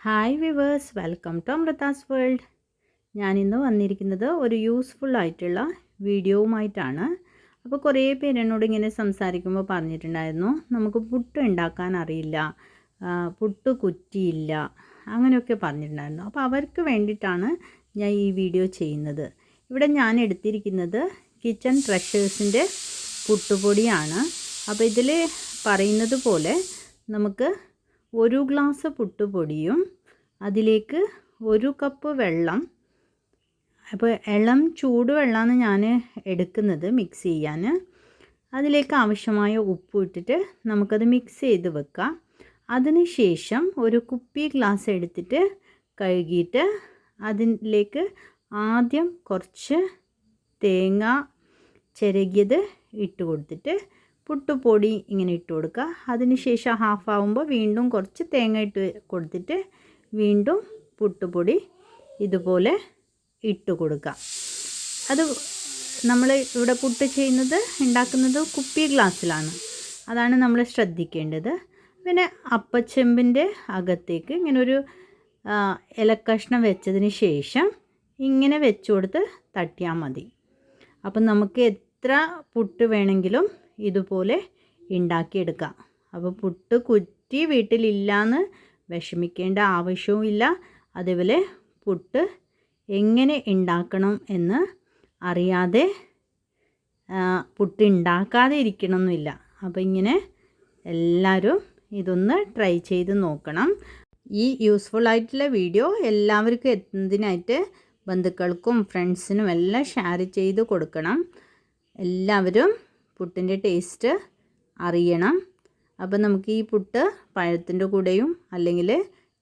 Hi viewers welcome to Amrita's world ഞാനിന്ന് വന്നിരിക്കുന്നത് ഒരു യൂസ്ഫുൾ ആയിട്ടുള്ള വീഡിയോവുമായിട്ടാണ് അപ്പോൾ കുറേ പേര് എന്നോട് ഇങ്ങനെ സംസാരിക്കുമ്പോൾ പറഞ്ഞിട്ടുണ്ടായിരുന്നു നമുക്ക് പുട്ട് ഉണ്ടാക്കാൻ അറിയില്ല പുട്ട് കുറ്റിയില്ല അങ്ങനെയൊക്കെ പറഞ്ഞിട്ടുണ്ടായിരുന്നു. അപ്പോൾ അവർക്ക് വേണ്ടിയിട്ടാണ് ഞാൻ ഈ വീഡിയോ ചെയ്യുന്നത്. ഇവിടെ ഞാൻ എടുത്തിരിക്കുന്നത് കിച്ചൺ ട്രഷേഴ്സിന്റെ പുട്ടുപൊടിയാണ്. അപ്പോൾ ഇതിൽ പറയുന്നത് പോലെ നമുക്ക് ഒരു ഗ്ലാസ് പുട്ടുപൊടിയും അതിലേക്ക് ഒരു കപ്പ് വെള്ളം. അപ്പോൾ ഇളം ചൂടുവെള്ളമാണ് ഞാൻ എടുക്കുന്നത് മിക്സ് ചെയ്യാൻ. അതിലേക്ക് ആവശ്യമായ ഉപ്പ് ഇട്ടിട്ട് നമുക്കത് മിക്സ് ചെയ്ത് വെക്കാം. അതിന് ശേഷം ഒരു കുപ്പി ഗ്ലാസ് എടുത്തിട്ട് കഴുകിയിട്ട് അതിലേക്ക് ആദ്യം കുറച്ച് തേങ്ങ ചിരകിയത് ഇട്ട് കൊടുത്തിട്ട് പുട്ടുപൊടി ഇങ്ങനെ ഇട്ട് കൊടുക്കുക. അതിന് ശേഷം ഹാഫ് ആവുമ്പോൾ വീണ്ടും കുറച്ച് തേങ്ങ ഇട്ട് കൊടുത്തിട്ട് വീണ്ടും പുട്ടുപൊടി ഇതുപോലെ ഇട്ട് കൊടുക്കുക. അത് നമ്മൾ ഇവിടെ പുട്ട് ചെയ്യുന്നത് ഉണ്ടാക്കുന്നത് കുപ്പി ഗ്ലാസ്സിലാണ്. അതാണ് നമ്മൾ ശ്രദ്ധിക്കേണ്ടത്. പിന്നെ അപ്പച്ചെമ്പിന്റെ അകത്തേക്ക് ഇങ്ങനെ ഒരു ഇലക്കഷ്ണം വെച്ചതിന് ശേഷം ഇങ്ങനെ വെച്ചു കൊടുത്ത് തട്ടിയാൽ മതി. അപ്പം നമുക്ക് എത്ര പുട്ട് വേണമെങ്കിലും ഇതുപോലെ ഉണ്ടാക്കിയെടുക്കാം അപ്പോൾ പുട്ട് കുറ്റി വീട്ടിലില്ലാന്ന് വിഷമിക്കേണ്ട ആവശ്യവുമില്ല അതേപോലെ പുട്ട് എങ്ങനെ ഉണ്ടാക്കണം എന്ന് അറിയാതെ പുട്ട് ഉണ്ടാക്കാതെ ഇരിക്കണമെന്നില്ല അപ്പോൾ ഇങ്ങനെ എല്ലാവരും ഇതൊന്ന് ട്രൈ ചെയ്ത് നോക്കണം. ഈ യൂസ്ഫുൾ ആയിട്ടുള്ള വീഡിയോ എല്ലാവർക്കും എത്തുന്നതിനായിട്ട് ബന്ധുക്കൾക്കും ഫ്രണ്ട്സിനും എല്ലാം ഷെയർ ചെയ്ത് കൊടുക്കണം. എല്ലാവരും പുട്ടിന്റെ ടേസ്റ്റ് അറിയണം. അപ്പം നമുക്ക് ഈ പുട്ട് പഴത്തിന്റെ കൂടെയും അല്ലെങ്കിൽ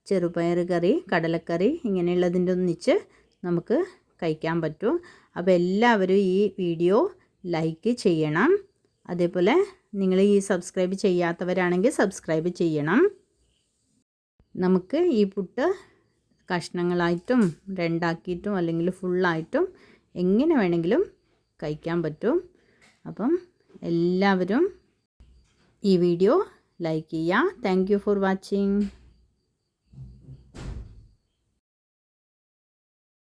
ചെറുപയർ കറി കടലക്കറി ഇങ്ങനെയുള്ളതിന്റെ ഒന്നിച്ച് നമുക്ക് കഴിക്കാൻ പറ്റും. അപ്പോൾ എല്ലാവരും ഈ വീഡിയോ ലൈക്ക് ചെയ്യണം. അതേപോലെ നിങ്ങൾ ഈ സബ്സ്ക്രൈബ് ചെയ്യാത്തവരാണെങ്കിൽ സബ്സ്ക്രൈബ് ചെയ്യണം. നമുക്ക് ഈ പുട്ട് കഷ്ണങ്ങളായിട്ടും രണ്ടാക്കിയിട്ടും അല്ലെങ്കിൽ ഫുള്ളായിട്ടും എങ്ങനെ വേണമെങ്കിലും കഴിക്കാൻ പറ്റും. അപ്പം എല്ലാവരും ഈ വീഡിയോ ലൈക്ക് ചെയ്യുക. Thank for watching